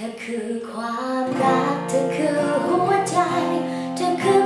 ธอคือความรัก เธอคือหัวใจ เธอคือ